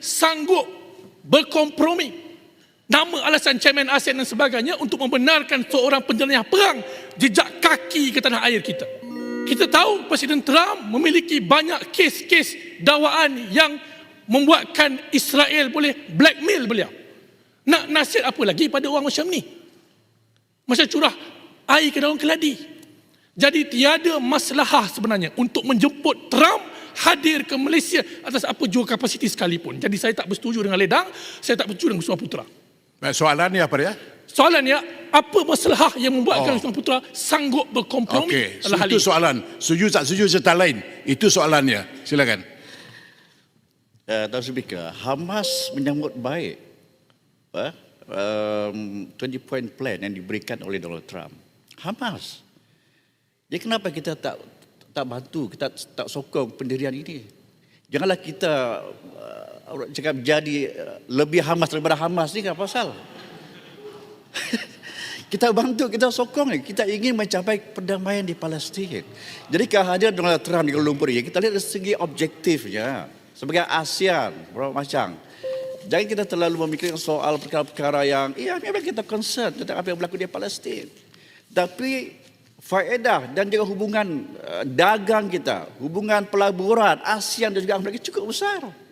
sanggup berkompromi nama alasan chairman ASEAN dan sebagainya untuk membenarkan seorang penjelajah perang jejak kaki ke tanah air kita. Kita tahu Presiden Trump memiliki banyak kes-kes dakwaan yang membuatkan Israel boleh blackmail beliau. Nak nasihat apa lagi pada orang macam ni? Macam curah air ke daun keladi. Jadi tiada masalah sebenarnya untuk menjemput Trump hadir ke Malaysia atas apa jua kapasiti sekalipun. Jadi saya tak bersetuju dengan Ledang, saya tak bersetuju dengan Kusuma Putra. Baik, Soalannya apa dia? Soalannya, apa masalah yang membuatkan Oh. Kusuma Putra sanggup berkompromi Okey, dalam hal itu ini? soalan. Setuju tak setuju serta lain. Itu soalannya. Silakan. Uh, Tuan Speaker, Hamas menyambut baik uh, um, 20 point plan yang diberikan oleh Donald Trump. Hamas. Jadi kenapa kita tak tak bantu, kita tak sokong pendirian ini? Janganlah kita uh, cakap jadi uh, lebih Hamas daripada Hamas ni kan pasal. kita bantu, kita sokong. Kita ingin mencapai perdamaian di Palestin. Jadi kehadiran Donald Trump di Kuala Lumpur ini, kita lihat dari segi objektifnya. Sebagai ASEAN, berapa macam. Jangan kita terlalu memikirkan soal perkara-perkara yang, ya memang kita concern tentang apa yang berlaku di Palestin. Tapi faedah dan juga hubungan uh, dagang kita, hubungan pelaburan ASEAN dan juga Amerika cukup besar.